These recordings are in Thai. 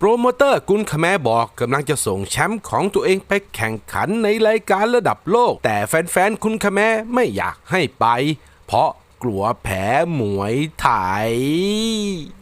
โปรโมเตอร์กุนคแมบอกกำลังจะส่งแชมป์ของตัวเองไปแข่งขันในรายการระดับโลก แต่แฟนๆ คุณคแมไม่อยากให้ไป เพราะ กลัวแพ้หมวยไทย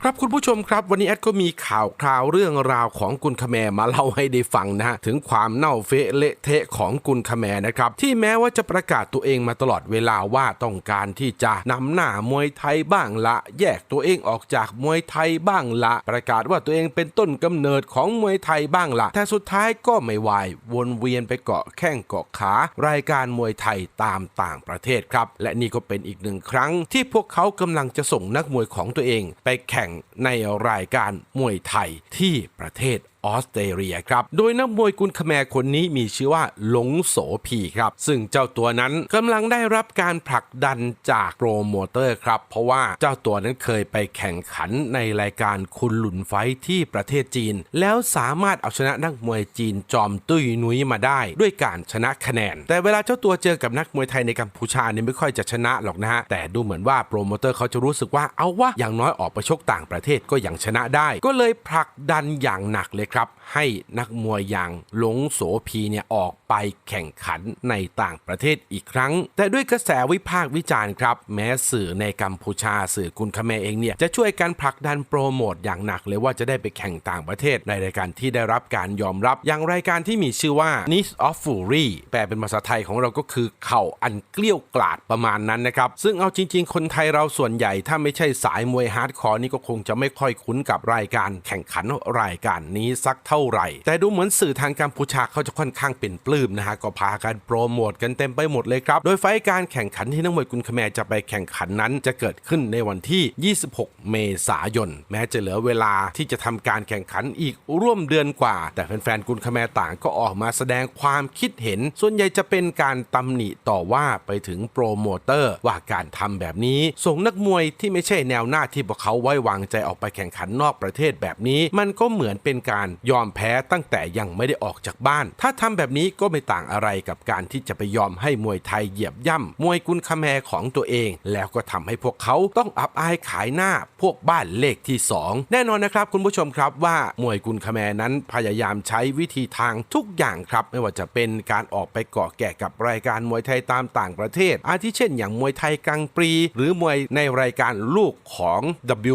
ครับคุณผู้ชมครับ วันนี้แอดก็มีข่าวคราวเรื่องราวของกุนคแมมาเล่าให้ได้ฟังนะฮะถึงความเน่าเฟะเละเทะของกุนคแมนะครับ ที่แม้ว่าจะประกาศตัวเองมาตลอดเวลาว่าต้องการที่จะนำหน้ามวยไทยบ้างละ แยกตัวเองออกจากมวยไทยบ้างละ ประกาศว่าตัวเองเป็นต้นกำเนิดของมวยไทยบ้างละแต่สุดท้ายก็ไม่วายวนเวียนไปเกาะแข้งเกาะขารายการมวยไทยตามต่างประเทศครับ และนี่ก็เป็นอีกหนึ่งครั้งที่พวกเขากำลังจะส่งนักมวยของตัวเองไปแข่งในรายการมวยไทยที่ประเทศ ออสเตรเลียครับ โดยนักมวยกุนคแมคนนี้มีชื่อว่าหลงโสพีครับ ซึ่งเจ้าตัวนั้นกำลังได้รับการผลักดันจากโปรโมเตอร์ครับ เพราะว่าเจ้าตัวนั้นเคยไปแข่งขันในรายการคุณหลุนไฟท์ที่ประเทศจีน แล้วสามารถเอาชนะนักมวยจีนจอมตุ้ยนุ้ยมาได้ ด้วยการชนะคะแนน แต่เวลาเจ้าตัวเจอกับนักมวยไทยในกัมพูชาเนี่ยไม่ค่อยจะชนะหรอกนะฮะแต่ดูเหมือนว่าโปรโมเตอร์เขาจะรู้สึกว่าเอาวะอย่างน้อยออกไปชกต่างประเทศก็ยังชนะได้ ก็เลยผลักดันอย่างหนักเลยครับให้นักมวยอย่างหลงโสพีเนี่ยออกไปแข่งขันในต่างประเทศอีกครั้ง แต่ด้วยกระแสวิพากษ์วิจารณ์ครับ แม้สื่อในกัมพูชาสื่อกุนคเมเองเนี่ยจะช่วยกันผลักดันโปรโมทอย่างหนักเลยว่าจะได้ไปแข่งต่างประเทศในรายการที่ได้รับการยอมรับอย่างรายการที่มีชื่อว่า Niche of Fury แปลเป็นภาษาไทยของเราก็คือเข่าอันเกลี้ยวกล่อดประมาณนั้นนะครับ ซึ่งเอาจริง ๆ คนไทยเราส่วนใหญ่ถ้าไม่ใช่สายมวยฮาร์ดคอร์นี่ก็คงจะไม่ค่อยคุ้นกับรายการแข่งขันรายการนี้สกเท่าไหร่ แต่ดูเหมือนสื่อทางกัมพูชาเขาจะค่อนข้างเป็นปลื้มนะฮะก็พากันโปรโมทกันเต็มไปหมดเลยครับ โดยไฟการแข่งขันที่นักมวยกุนคแมจะไปแข่งขันนั้น จะเกิดขึ้นในวันที่ 26 เมษายน แม้จะเหลือเวลาที่จะทำการแข่งขันอีกร่วมเดือนกว่า แต่แฟนๆกุนคแมต่างก็ออกมาแสดงความคิดเห็น ส่วนใหญ่จะเป็นการตำหนิต่อว่าไปถึงโปรโมเตอร์ว่าการทำแบบนี้ส่งนักมวยที่ไม่ใช่แนวหน้าที่พวกเขาไว้วางใจออกไปแข่งขันนอกประเทศแบบนี้ มันก็เหมือนเป็นการยอมแพ้ตั้งแต่ยังไม่ได้ออกจากบ้าน ถ้าทำแบบนี้ก็ไม่ต่างอะไรกับการที่จะไปยอมให้มวยไทยเหยียบย่ำมวยกุนคาแมของตัวเอง แล้วก็ทำให้พวกเขาต้องอับอายขายหน้าพวกบ้านเลขที่ 2 แน่นอนนะครับคุณผู้ชมครับว่ามวยกุนคาแมนั้นพยายามใช้วิธีทางทุกอย่างครับ ไม่ว่าจะเป็นการออกไปเกาะแกะกับรายการมวยไทยตามต่างประเทศ อาทิเช่น อย่างมวยไทยกังปรี หรือมวยในรายการลูกของ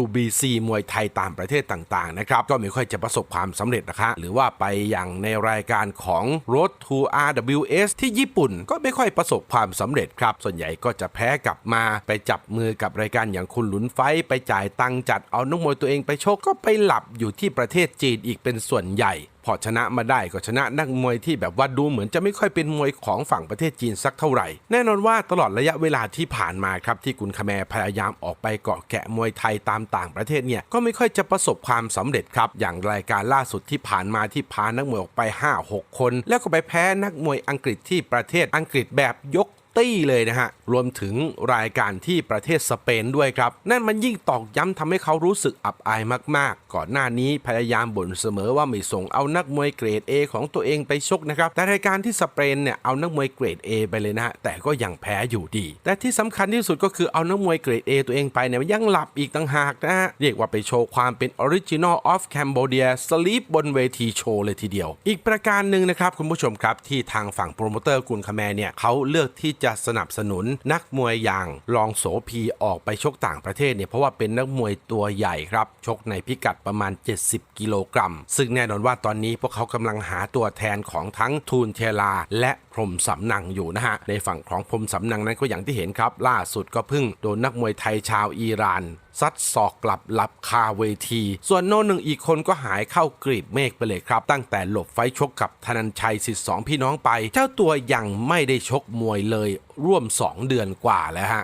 WBC มวยไทยตามประเทศต่างๆนะครับก็ไม่ค่อยจะประสบความสำเร็จนะคะ หรือว่าไปอย่างในรายการของ Road to RWS ที่ญี่ปุ่นก็ไม่ค่อยประสบความสำเร็จครับ ส่วนใหญ่ก็จะแพ้กลับมาไปจับมือกับรายการอย่างคุณหลุนไฟไปจ่ายตังจัดเอานักมวยตัวเองไปชกก็ไปหลับอยู่ที่ประเทศจีนอีกเป็นส่วนใหญ่ พอชนะมาได้ก็ชนะนักมวยที่แบบว่าดูเหมือนจะไม่ค่อยเป็นมวยของฝั่งประเทศจีนสักเท่าไหร่ แน่นอนว่าตลอดระยะเวลาที่ผ่านมาครับที่กุนคาแมพยายามออกไปเกาะแกะมวยไทยตามต่างประเทศเนี่ยก็ไม่ค่อยจะประสบความสำเร็จครับ อย่างรายการล่าสุดที่ผ่านมาที่พานักมวยออกไป 5-6 คน แล้วก็ไปแพ้นักมวยอังกฤษที่ประเทศอังกฤษแบบยก ตี้เลยนะฮะ รวมถึงรายการที่ประเทศสเปนด้วยครับ นั่นมันยิ่งตอกย้ำทำให้เขารู้สึกอับอายมากๆ ก่อนหน้านี้พยายามบ่นเสมอว่าไม่ส่งเอานักมวยเกรด A ของตัวเองไปชกนะครับ แต่รายการที่สเปนเนี่ยเอานักมวยเกรด A ไปเลยนะฮะ แต่ก็ยังแพ้อยู่ดี แต่ที่สำคัญที่สุดก็คือเอานักมวยเกรด A ตัวเองไปเนี่ยยังหลับอีกต่างหากนะฮะ เรียกว่าไปโชว์ความเป็น Original of Cambodia Sleep บนเวทีโชว์เลยทีเดียว อีกประการหนึ่งนะครับคุณผู้ชมครับที่ทางฝั่งโปรโมเตอร์กุนคาแมเนี่ยเขาเลือกที่จะสนับสนุนนักมวยอย่างรองโสพีออกไปชกต่างประเทศเนี่ยเพราะว่าเป็นนักมวยตัวใหญ่ครับ ชกในพิกัดประมาณ 70 กิโลกรัม ซึ่งแน่นอนว่าตอนนี้พวกเขากำลังหาตัวแทนของทั้งทูนเทลา และพรมสำนังอยู่นะฮะ ในฝั่งของพรมสำนังนั้นก็อย่างที่เห็นครับ ล่าสุดก็เพิ่งโดนนักมวยไทยชาวอิหร่านซัดศอกกลับหลับคาเวที ส่วนโน่หนึ่งอีกคนก็หายเข้ากรีบเมฆไปเลยครับ ตั้งแต่หลบไฟชกกับธนันชัยสิทธิ์สองพี่น้องไป เจ้าตัวยังไม่ได้ชกมวยเลยร่วม 2 เดือนกว่าแล้วฮะ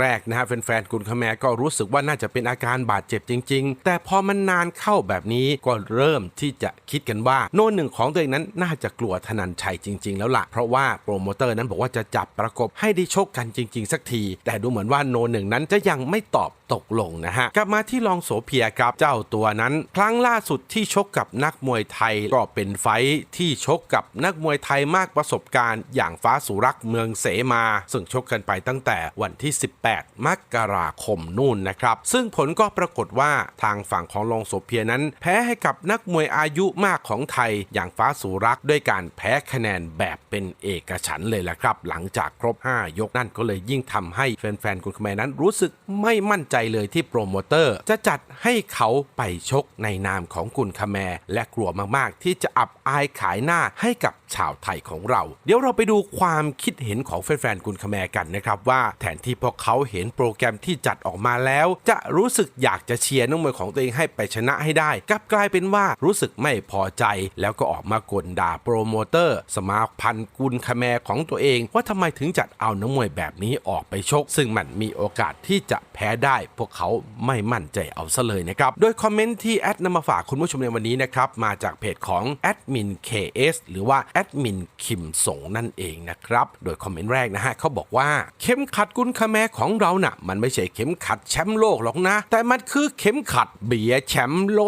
แรกๆนะฮะแฟนๆกุนคแมก็รู้สึกว่าน่าจะเป็นอาการบาดเจ็บจริง ๆ แต่พอมันนานเข้าแบบนี้ก็เริ่มที่จะคิดกันว่า โน่นหนึ่งของตัวเองนั้นน่าจะกลัวธนันชัยจริง ๆ แล้วล่ะ เพราะว่าโปรโมเตอร์นั้นบอกว่าจะจับประกบให้ได้ชกกันจริง ๆ สักที แต่ดูเหมือนว่าโนหนึ่งนั้นจะยังไม่ตอบตกลงนะฮะ กลับมาที่ลองโสเพียครับเจ้าตัวนั้น ครั้งล่าสุดที่ชกกับนักมวยไทยก็เป็นไฟท์ที่ชกกับนักมวยไทยมากประสบการณ์ อย่างฟ้าสุรักษ์เมืองเสมาซึ่งชกกันไปตั้งแต่วันที่ 18 มกราคมนู่นนะครับ ซึ่งผลก็ปรากฏว่าทางฝั่งของลองโสเพียนั้น แพ้ให้กับนักมวยอายุมากของไทย อย่างฟ้าสูรักษ์ด้วยการแพ้คะแนนแบบเป็นเอกฉันท์เลยแหละครับ หลังจากครบ 5 ยกนั่นก็เลยยิ่งทำให้แฟนๆคุณขแมนั้นรู้สึกไม่มั่นใจเลยที่โปรโมเตอร์ จะจัดให้เขาไปชกในนามของกุนคแมและกลัวมากๆ ที่จะอับอายขายหน้าให้กับ ชาวไทยของเรา เดี๋ยวเราไปดูความคิดเห็นของแฟนๆกุนคแมกันนะครับว่าแทนที่พวกเขาเห็นโปรแกรมที่จัดออกมาแล้ว จะรู้สึกอยากจะเชียร์นักมวยของตัวเองให้ไปชนะให้ได้กลับกลายเป็นว่ารู้สึกไม่พอใจแล้วก็ออกมากลด่าโปรโมเตอร์ สมาพันธ์กุนคแมของตัวเอง ว่าทำไมถึงจัดเอานักมวยแบบนี้ออกไปชก ซึ่งมันมีโอกาสที่จะแพ้ได้ พวกเขาไม่มั่นใจเอาซะเลยนะครับ โดยคอมเมนต์ที่แอดนำมาฝากคุณผู้ชมในวันนี้นะครับ มาจากเพจของแอดมิน KS หรือว่าแอดมินคิมสงนั่นเองนะครับ โดยคอมเมนต์แรกนะฮะเขาบอกว่า เข็มขัดกุนคาแมของเราน่ะ มันไม่ใช่เข็มขัดแชมป์โลกหรอกนะ แต่มันคือเข็มขัดเบียแชมป์โล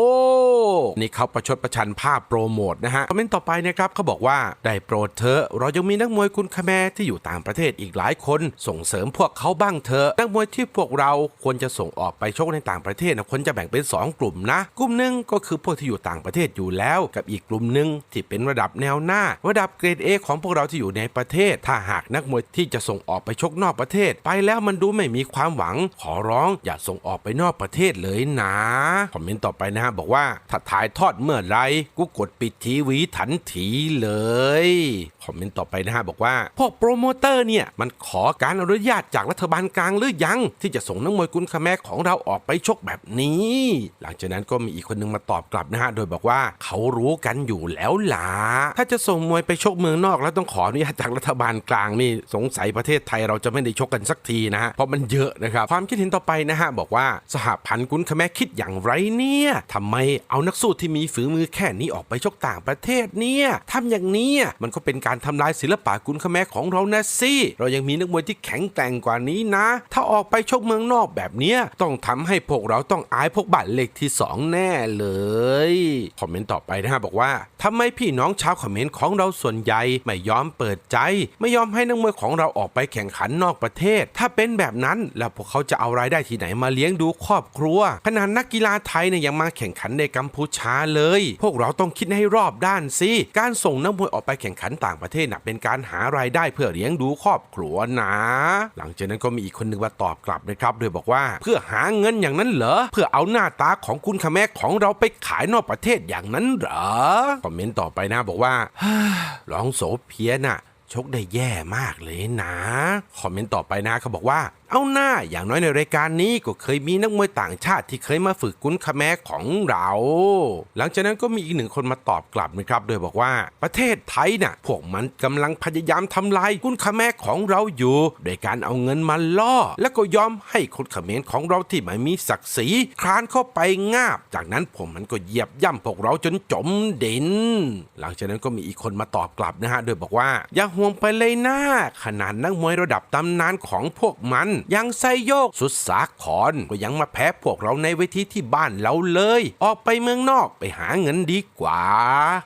ก นี่เขาประชดประชันภาพโปรโมทนะฮะ คอมเมนต์ต่อไปนะครับเขาบอกว่าได้โปรดเถอะเรายังมีนักมวยกุนคาแมที่อยู่ต่างประเทศอีกหลายคน ส่งเสริมพวกเขาบ้างเถอะนักมวยที่พวกเราควรจะส่งออกไปชกในต่างประเทศนะควรจะแบ่งเป็น 2 กลุ่มนะ กลุ่มหนึ่งก็คือพวกที่อยู่ต่างประเทศอยู่แล้ว กับอีกกลุ่มหนึ่งที่เป็นระดับแนวหน้าระดับเกรด A ของพวกเราที่อยู่ในประเทศ ถ้าหากนักมวยที่จะส่งออกไปชกนอกประเทศ ไปแล้วมันดูไม่มีความหวัง ขอร้องอย่าส่งออกไปนอกประเทศเลยนะคอมเมนต์ต่อไปนะฮะบอกว่าถ้าถ่ายทอดเมื่อไรกูกดปิดทีวีทันทีเลยคอมเมนต์ต่อไปนะฮะบอกว่าพวกโปรโมเตอร์เนี่ยมันขอการอนุญาตจากรัฐบาลกลางหรือยัง ที่จะส่งนักมวยกุนคาแมของเราออกไปชกแบบนี้ หลังจากนั้นก็มีอีกคนนึงมาตอบกลับนะฮะโดยบอกว่าเขารู้กันอยู่แล้วล่ะถ้าจะส่งมวยไปชกเมืองนอกแล้วต้องขออนุญาตจากรัฐบาลกลางนี่สงสัยประเทศไทยเราจะไม่ได้ชกกันสักทีนะฮะเพราะมันเยอะนะครับความคิดเห็นต่อไปนะฮะบอกว่าสหพันธ์กุนคแมคิดอย่างไรเนี่ยทำไมเอานักสู้ที่มีฝีมือแค่นี้ออกไปชกต่างประเทศเนี่ยทำอย่างนี้มันก็เป็นการทำลายศิลปะกุนคแมของเรานะสิเรายังมีนักมวยที่แข็งแกร่งกว่านี้นะ ถ้าออกไปชกเมืองนอกแบบเนี้ยต้องทำให้พวกเราต้องอายพวกบัตรเล็กที่สองแน่เลยคอมเมนต์ต่อไปนะฮะบอกว่าทำไมพี่น้องชาวคอมเมนต์ของเราส่วนใหญ่ไม่ยอมเปิดใจ ไม่ยอมให้นักมวยของเราออกไปแข่งขันนอกประเทศ ถ้าเป็นแบบนั้นแล้วพวกเขาจะเอารายได้ที่ไหนมาเลี้ยงดูครอบครัวขนาดนักกีฬาไทยเนี่ยยังมาแข่งขันในกัมพูชาเลย พวกเราต้องคิดให้รอบด้านสิการส่งนักมวยออกไปแข่งขันต่างประเทศน่ะเป็นการหารายได้เพื่อเลี้ยงดูครอบครัวนะ หลังจากนั้นก็มีอีกคนหนึ่งมาตอบกลับนะครับโดยบอกว่าเพื่อหาเงินอย่างนั้นเหรอเพื่อเอาหน้าตาของคุณคแมกของเราไปขายนอกประเทศอย่างนั้นเหรอคอมเมนต์ต่อไปนะบอกว่ารองโสเพียน่ะชกได้แย่มากเลยนะ คอมเมนต์ต่อไปนะเขาบอกว่าเอาหน้าอย่างน้อยในรายการนี้ก็เคยมีนักมวยต่างชาติที่เคยมาฝึกกุนคาแมของเรา หลังจากนั้นก็มีอีกหนึ่งคนมาตอบกลับนะครับ โดยบอกว่าประเทศไทยน่ะพวกมันกำลังพยายามทำลายกุนคาแมของเราอยู่ โดยการเอาเงินมาล่อ แล้วก็ยอมให้คนเขมรของเราที่ไม่มีศักดิ์ศรีคลานเข้าไปงาบ จากนั้นผมมันก็เหยียบย่ำพวกเราจนจมดิน หลังจากนั้นก็มีอีกคนมาตอบกลับนะฮะโดยบอกว่าอย่าห่วงไปเลยนะขนาดนักมวยระดับตำนานของพวกมันยังไซโยกสุดสาครก็ยังมาแพ้พวกเราในเวทีที่บ้านเราเลย ออกไปเมืองนอกไปหาเงินดีกว่า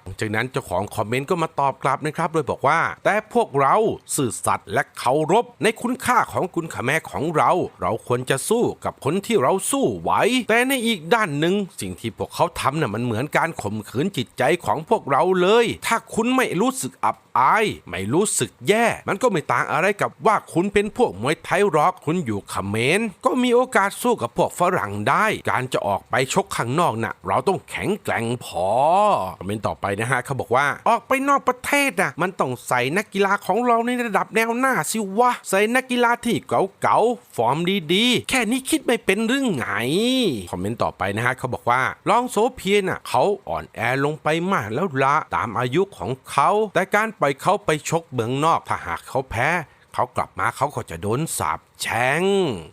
หลังจากนั้นเจ้าของคอมเมนต์ก็มาตอบกลับนะครับ โดยบอกว่า แต่พวกเราซื่อสัตย์และเคารพในคุณค่าของคุณขแม่ของเรา เราควรจะสู้กับคนที่เราสู้ไหวแต่ในอีกด้านหนึ่งสิ่งที่พวกเขาทำน่ะมันเหมือนการข่มขืนจิตใจของพวกเราเลย ถ้าคุณไม่รู้สึกอับอาย ไม่รู้สึกแย่ มันก็ไม่ต่างอะไรกับว่าคุณเป็นพวกมวยไทยร็อกคุณอยู่เขมรก็มีโอกาสสู้กับพวกฝรั่งได้ การจะออกไปชกข้างนอกน่ะ เราต้องแข็งแกร่งพอคอมเมนต์ต่อไปนะฮะเขาบอกว่าออกไปนอกประเทศน่ะมันต้องใส่นักกีฬาของเราในระดับแนวหน้าสิวะใส่นักกีฬาที่เก่าๆฟอร์มดีๆ แค่นี้คิดไม่เป็นเรื่องไงคอมเมนต์ต่อไปนะฮะเขาบอกว่าลองโซเพียน่ะเขาอ่อนแอลงไปมากแล้วละตามอายุของเขา แต่การปล่อยเขาไปชกเมืองนอกถ้าหากเขาแพ้ เขากลับมาเขาก็จะโดนสาบแช่ง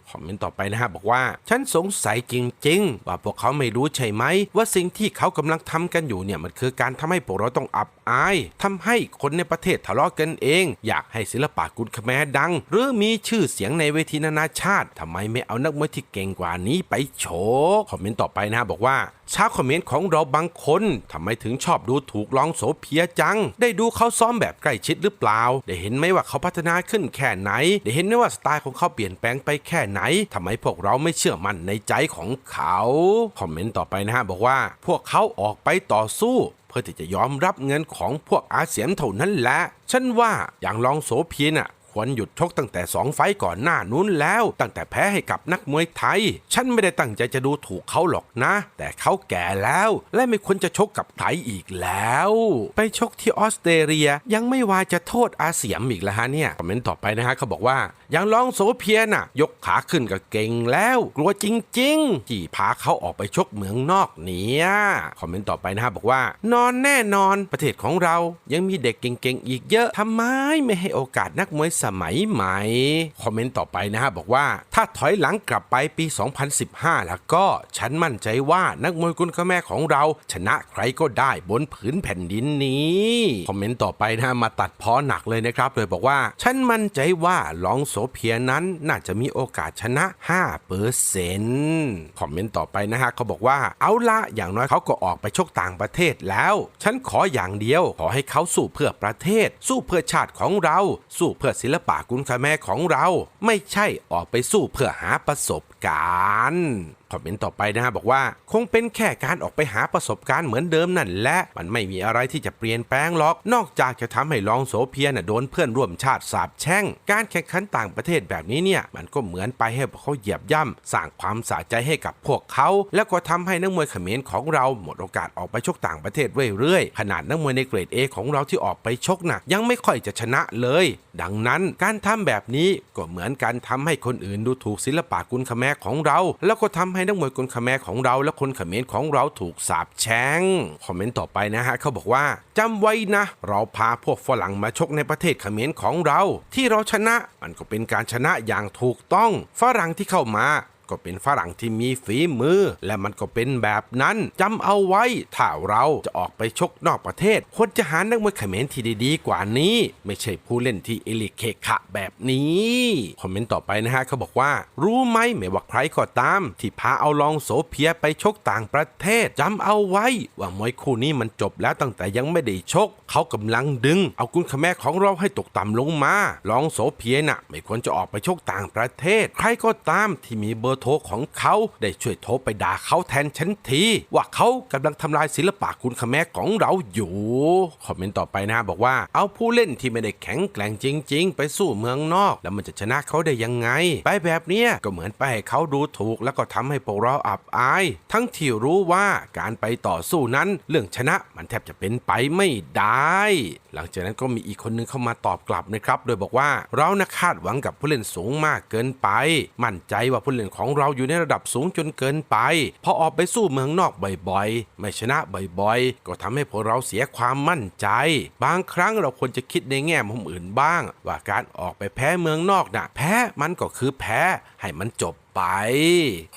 คอมเมนต์ต่อไปนะฮะบอกว่า ฉันสงสัยจริง ๆ ว่าพวกเขาไม่รู้ใช่ไหม ว่าสิ่งที่เขากำลังทำกันอยู่เนี่ยมันคือการทำให้พวกเราต้องอับ อายทำให้คนในประเทศทะเลาะกันเอง อยากให้ศิลปะกุนคแมดัง หรือมีชื่อเสียงในเวทีนานาชาติทำไมไม่เอานักมวยที่เก่งกว่านี้ไปโชว์คอมเมนต์ต่อไปนะฮะบอกว่าชาวคอมเมนต์ของเราบางคนทำไมถึงชอบดูถูกลองโสเพียจัง ได้ดูเขาซ้อมแบบใกล้ชิดหรือเปล่า ได้เห็นไหมว่าเขาพัฒนาขึ้นแค่ไหน ได้เห็นได้ว่าสไตล์ของเขาเปลี่ยนแปลงไปแค่ไหนทำไมพวกเราไม่เชื่อมั่นในใจของเขา คอมเมนต์ต่อไปนะฮะบอกว่า พวกเขาออกไปต่อสู้ พื่อที่จะยอมรับเงินของพวกอาเซียนเท่านั้นแหละ ฉันว่าอย่างลองโสเพียน่ะ ควรหยุดชกตั้งแต่ 2 ไฟก่อนหน้านู้นแล้ว ตั้งแต่แพ้ให้กับนักมวยไทย ฉันไม่ได้ตั้งใจจะดูถูกเขาหรอกนะ แต่เขาแก่แล้ว และไม่ควรจะชกกับใครอีกแล้ว ไปชกที่ออสเตรเลียยังไม่ว่าจะโทษอาเซียมอีกแล้วฮะเนี่ยคอมเมนต์ต่อไปนะฮะเขาบอกว่าอย่างลองโสเพียน่ะ ยกขาขึ้นก็เก่งแล้ว กลัวจริงๆที่พาเขาออกไปชกเมืองนอกเนี่ยคอมเมนต์ต่อไปนะฮะบอกว่า นอนแน่นอนประเทศของเรายังมีเด็กเก่งๆอีกเยอะทำไมไม่ให้โอกาสนักมวยสมัยใหม่ คอมเมนต์ต่อไปนะฮะบอกว่าถ้าถอยหลังกลับไปปี 2015 แล้วก็ฉันมั่นใจว่านักมวยกุนขแม่ของเรา ชนะใครก็ได้บนผืนแผ่นดินนี้ คอมเมนต์ต่อไปนะมาตัดพ้อหนักเลยนะครับโดยบอกว่า ฉันมั่นใจว่าลองโสเพียนั้นน่าจะมีโอกาสชนะ5เปอร์เซ็นต์คอมเมนต์ต่อไปนะฮะเขาบอกว่าเอาละอย่างน้อยเขาก็ออกไปชกต่างประเทศแล้ว ฉันขออย่างเดียวขอให้เขาสู้เพื่อประเทศ สู้เพื่อชาติของเรา สู้เพื่อศิลปะคุณคาแม่ของเรา ไม่ใช่ออกไปสู้เพื่อหาประสบการณ์คอมเมนต์ต่อไปนะฮะบอกว่า คงเป็นแค่การออกไปหาประสบการณ์เหมือนเดิมนั่นแหละ มันไม่มีอะไรที่จะเปลี่ยนแปลงหรอก นอกจากจะทำให้ลองโสเพียน่ะโดนเพื่อนร่วมชาติสาบแช่ง การแข่งขันต่างประเทศแบบนี้เนี่ย มันก็เหมือนไปให้พวกเขาเหยียบย่ำสร้างความสะใจให้กับพวกเขา แล้วก็ทำให้นักมวยเขมรของเราหมดโอกาสออกไปชกต่างประเทศเรื่อยๆขนาดนักมวยในเกรด A ของเราที่ออกไปชกน่ะยังไม่ค่อยจะชนะเลย ดังนั้นการทำแบบนี้ก็เหมือนการทำให้คนอื่นดูถูกศิลปะกุนคแมรของเรา แล้วก็ทำใให้นักมวยคนขแมของเราและคนเขมรของเราถูกสาปแช่งคอมเมนต์ต่อไปนะฮะเขาบอกว่าจำไว้นะ เราพาพวกฝรั่งมาชกในประเทศเขมรของเรา ที่เราชนะมันก็เป็นการชนะอย่างถูกต้อง ฝรั่งที่เข้ามา ก็เป็นฝรั่งที่มีฝีมือ และมันก็เป็นแบบนั้นจำเอาไว้ถ้าเราจะออกไปชกนอกประเทศควรจะหานักมวยเขมรที่ดีๆกว่านี้ ไม่ใช่ผู้เล่นที่เอลิเคขะแบบนี้คอมเมนต์ต่อไปนะฮะเขาบอกว่า รู้ไหมไม่ว่าใครก็ตาม ที่พาเอาลองโสเพียไปชกต่างประเทศจำเอาไว้ ว่ามวยคู่นี้มันจบแล้วตั้งแต่ยังไม่ได้ชก เขากำลังดึง เอากุนขแม่ของเราให้ตกต่ำลงมาลองโสเพียน่ะไม่ควรจะออกไปชกต่างประเทศ ใครก็ตามที่มีเบอร์โทรของเขาได้ช่วยโทรไปด่าเขาแทนฉันที ว่าเขากำลังทำลายศิลปะคุณขแมของเราอยู่ คอมเมนต์ต่อไปนะบอกว่าเอาผู้เล่นที่ไม่ได้แข็งแกร่งจริง ๆ ไปสู้เมืองนอก แล้วมันจะชนะเขาได้ยังไง ไปแบบเนี้ยก็เหมือนไปให้เขาดูถูกแล้วก็ทำให้พวกเราอับอาย ทั้งที่รู้ว่าการไปต่อสู้นั้นเรื่องชนะมันแทบจะเป็นไปไม่ได้ หลังจากนั้นก็มีอีกคนนึงเข้ามาตอบกลับนะครับ โดยบอกว่าเรานะคาดหวังกับผู้เล่นสูงมากเกินไป มั่นใจว่าผู้เล่นของของเราอยู่ในระดับสูงจนเกินไป พอออกไปสู้เมืองนอกบ่อยๆ ไม่ชนะบ่อยๆ ก็ทำให้พวกเราเสียความมั่นใจ บางครั้งเราควรจะคิดในแง่มุมอื่นบ้าง ว่าการออกไปแพ้เมืองนอกน่ะ แพ้มันก็คือแพ้ให้มันจบ ไป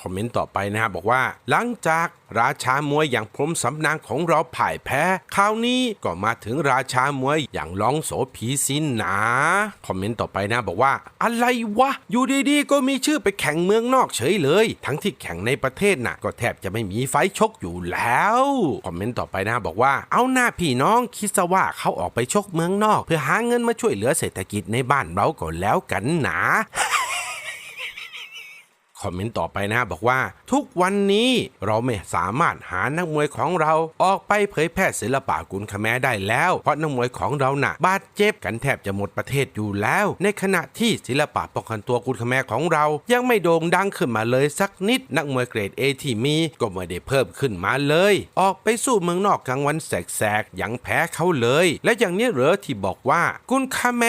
คอมเมนต์ต่อไปนะฮะบอกว่า หลังจากราชามวยอย่างพรมสำนางของเราพ่ายแพ้ คราวนี้ก็มาถึงราชามวยอย่างลองโสผีสินนะคอมเมนต์ต่อไปนะบอกว่า อะไรวะ อยู่ดีๆ ก็มีชื่อไปแข่งเมืองนอกเฉยเลย ทั้งที่แข่งในประเทศน่ะ ก็แทบจะไม่มีไฟชกอยู่แล้ว คอมเมนต์ต่อไปนะบอกว่าเอาหน้าพี่น้องคิดซะว่าเขาออกไปชกเมืองนอก เพื่อหาเงินมาช่วยเหลือเศรษฐกิจในบ้านเราก็แล้วกันนะ คอมเมนต์ต่อไปนะบอกว่า ทุกวันนี้เราไม่สามารถหานักมวยของเราออกไปเผยแพร่ศิลปะกุนคแมได้แล้ว เพราะนักมวยของเราหน่ะบาดเจ็บกันแทบจะหมดประเทศอยู่แล้ว ในขณะที่ศิลปะป้องกันตัวกุนคแมของเรา ยังไม่โด่งดังขึ้นมาเลยสักนิด นักมวยเกรด A ที่มีก็ไม่ได้เพิ่มขึ้นมาเลย ออกไปสู้เมืองนอกกลางวันแสกๆยังแพ้เขาเลย และอย่างนี้เหรอที่บอกว่ากุนคแม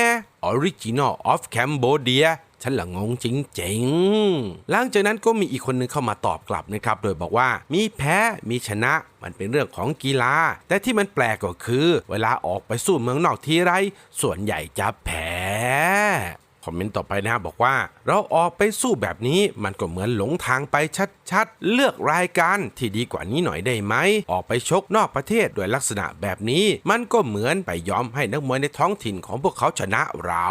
ออริจินอลออฟแคมโบเดีย ฉันละงงจริงๆ หลังจากนั้นก็มีอีกคนนึงเข้ามาตอบกลับนะครับ โดยบอกว่ามีแพ้มีชนะมันเป็นเรื่องของกีฬา แต่ที่มันแปลกก็คือ เวลาออกไปสู้เมืองนอกทีไรส่วนใหญ่จะแพ้ คอมเมนต์ต่อไปนะบอกว่า เราออกไปสู้แบบนี้มันก็เหมือนหลงทางไปชัดๆ เลือกรายการที่ดีกว่านี้หน่อยได้ไหม ออกไปชกนอกประเทศด้วยลักษณะแบบนี้มันก็เหมือนไปยอมให้นักมวยในท้องถิ่นของพวกเขาชนะเรา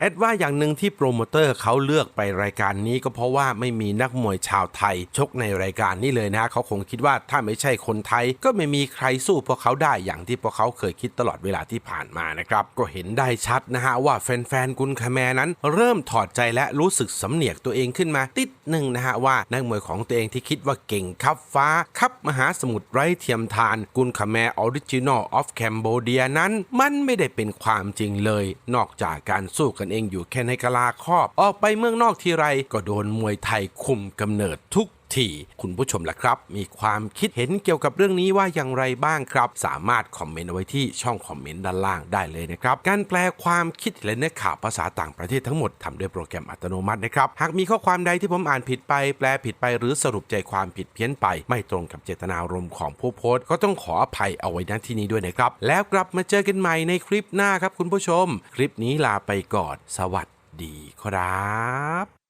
แอดว่าอย่างหนึ่งที่โปรโมเตอร์เขาเลือกไปรายการนี้ก็เพราะว่าไม่มีนักมวยชาวไทย ชกในรายการนี้เลยนะเขาคงคิดว่าถ้าไม่ใช่คนไทยก็ไม่มีใครสู้พวกเขาได้อย่างที่พวกเขาเคยคิดตลอดเวลาที่ผ่านมานะครับก็เห็นได้ชัดนะฮะว่าแฟนๆกุนคาแมนนเริ่มถอดใจและรู้สึกสำเนียกตัวเองขึ้นมาติดหนึ่งนะฮะว่านักมวยของตัวเองที่คิดว่าเก่งคับฟ้าคับมหาสมุทรไร้เทียมทาน กุนคาแมออริจินอลออฟแคมโบเดียนั้น มันไม่ได้เป็นความจริงเลย นอกจากการสู้กันเองอยู่แค่ในกะลาครอบ ออกไปเมืองนอกทีไรก็โดนมวยไทยคุมกำเนิดทุก ทีคุณผู้ชมล่ะครับ มีความคิดเห็นเกี่ยวกับเรื่องนี้ว่าอย่างไรบ้างครับ สามารถคอมเมนต์เอาไว้ที่ช่องคอมเมนต์ด้านล่างได้เลยนะครับ การแปลความคิดและเนื้อข่าวภาษาต่างประเทศทั้งหมดทำด้วยโปรแกรมอัตโนมัตินะครับ หากมีข้อความใดที่ผมอ่านผิดไป แปลผิดไป หรือสรุปใจความผิดเพี้ยนไป ไม่ตรงกับเจตนารมณ์ของผู้โพสต์ก็ต้องขออภัยเอาไว้ณที่นี้ด้วยนะครับ แล้วกลับมาเจอกันใหม่ในคลิปหน้าครับคุณผู้ชม คลิปนี้ลาไปก่อน สวัสดีครับ